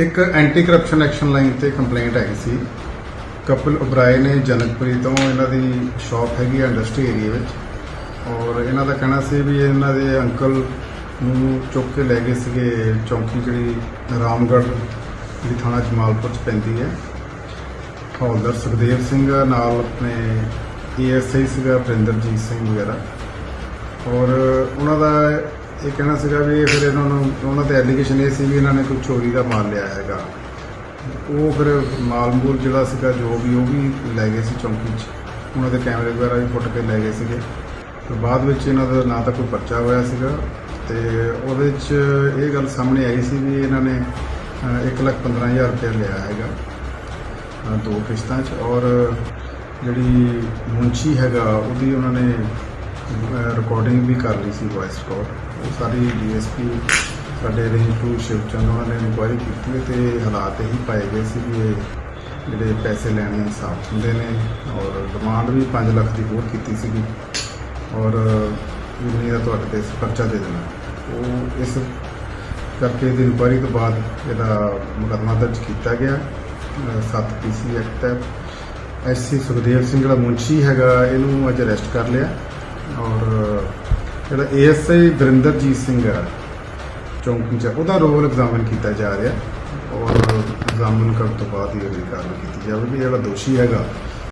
ਇੱਕ anti corruption action line ਤੇ complaint ਆਈ ਸੀ। ਕਪਿਲ ਉਬਰਾਏ ਨੇ ਜਨਕਪੁਰੀ ਤੋਂ ਇਹਨਾਂ ਦੀ ਸ਼ਾਪ ਹੈਗੀ ਆ ਇੰਡਸਟਰੀ ਏਰੀਆ ਵਿੱਚ। ਔਰ ਇਹਨਾਂ ਦਾ ਕਹਿਣਾ ਸੀ ਵੀ ਇਹਨਾਂ ਦੇ ਅੰਕਲ ਨੂੰ ਚੁੱਕ ਕੇ ਲੈ ਗਏ ਸੀਗੇ ਚੌਂਕੀ ਜਿਹੜੀ ਰਾਮਗੜ੍ਹ ਦੀ ਥਾਣਾ ਜਮਾਲਪੁਰ ਚ ਪੈਂਦੀ ਹੈ। ਹੌਲਦਾਰ ਸੁਖਦੇਵ ਸਿੰਘ ਨਾਲ ਆਪਣੇ ਏਐਸਆਈ ਸੀਗਾ ਵਰਿੰਦਰਜੀਤ ਸਿੰਘ ਵਗੈਰਾ। ਔਰ ਉਹਨਾਂ ਦਾ ਇਹ ਕਹਿਣਾ ਸੀਗਾ ਵੀ ਇਹ ਫਿਰ ਇਹਨਾਂ ਨੂੰ ਉਹਨਾਂ ਤੇ ਐਲੀਗੇਸ਼ਨ ਇਹ ਸੀ ਵੀ ਇਹਨਾਂ ਨੇ ਕੋਈ ਚੋਰੀ ਦਾ ਮਾਲ ਲਿਆ ਹੈਗਾ। ਉਹ ਫਿਰ ਮਾਲ ਮੂਲ ਜਿਹੜਾ ਸੀਗਾ ਜੋ ਵੀ ਉਹ ਵੀ ਲੈ ਗਏ ਸੀ ਚੌਂਕੀ 'ਚ। ਉਹਨਾਂ ਦੇ ਕੈਮਰੇ ਵਗੈਰਾ ਵੀ ਫੁੱਟ ਕੇ ਲੈ ਗਏ ਸੀਗੇ। ਤੇ ਬਾਅਦ ਵਿੱਚ ਇਹਨਾਂ ਦਾ ਨਾ ਤਾਂ ਕੋਈ ਪਰਚਾ ਹੋਇਆ ਸੀਗਾ। ਤੇ ਉਹਦੇ 'ਚ ਇਹ ਗੱਲ ਸਾਹਮਣੇ ਆਈ ਸੀ ਵੀ ਇਹਨਾਂ ਨੇ ਅਹ, ਇੱਕ ਲੱਖ ਪੰਦਰਾਂ ਹਜ਼ਾਰ ਰੁਪਏ ਲਿਆ ਹੈਗਾ ਦੋ ਕਿਸ਼ਤਾਂ 'ਚ। ਔਰ ਜਿਹੜੀ ਮੁੰਚੀ ਹੈਗਾ ਉਹਦੀ ਉਹਨਾਂ ਨੇ ਰਿਕਾਰਡਿੰਗ ਵੀ ਕਰ ਲਈ ਸੀ ਵੌਇਸ ਰਿਕਾਰਡ ਉਹ ਸਾਰੀ ਡੀਐਸਪੀ ਸਾਡੇ ਰੇਂਜ ਟੂ ਸ਼ਿਵਚੰਦ ਉਹਨਾਂ ਨੇ ਇਨਕੁਆਇਰੀ ਕੀਤੀ ਹੈ ਤੇ ਹਾਲਾਤ ਇਹੀ ਪਾਏ ਗਏ ਸੀ ਵੀ ਇਹ ਜਿਹੜੇ ਪੈਸੇ ਲੈਣੇ ਸਾਫ਼ ਹੁੰਦੇ ਨੇ ਔਰ ਡਿਮਾਂਡ ਵੀ 5 ਲੱਖ ਦੀ ਹੋਰ ਕੀਤੀ ਸੀਗੀ। ਔਰ ਜਿੰਨੀ ਦਾ ਤੁਹਾਡੇ ਤੇ ਪਰਚਾ ਦੇ ਦੇਣਾ। ਉਹ ਇਸ ਕਰਕੇ ਦੀ ਇਨਕੁਆਇਰੀ ਤੋਂ ਬਾਅਦ ਇਹਦਾ ਮੁਕੱਦਮਾ ਦਰਜ ਕੀਤਾ ਗਿਆ। 7 ਪੀਸੀ ਐਕਟ ਹੈ ਐਸਸੀ ਸੁਖਦੇਵ ਸਿੰਘ ਜਿਹੜਾ ਮੁੰਸ਼ੀ ਹੈਗਾ, ਇਹਨੂੰ ਅੱਜ ਅਰੈਸਟ ਕਰ ਲਿਆ। ਔਰ, ਜਿਹੜਾ ਏਐਸਆਈ ਦਰਿੰਦਰਜੀਤ ਸਿੰਘ ਹੈ, ਚੌਂਕ ਚ ਉਹਦਾ ਰੋਲ ਐਗਜ਼ਾਮਿਨ ਕੀਤਾ ਜਾ ਰਿਹਾ। ਔਰ ਐਗਜ਼ਾਮਿਨ ਕਰਨ ਤੋਂ ਬਾਅਦ ਹੀ ਅਗਲੀ ਕਾਰਵਾਈ ਕੀਤੀ ਜਾਵੇਗੀ। ਜਿਹੜਾ ਦੋਸ਼ੀ ਹੈਗਾ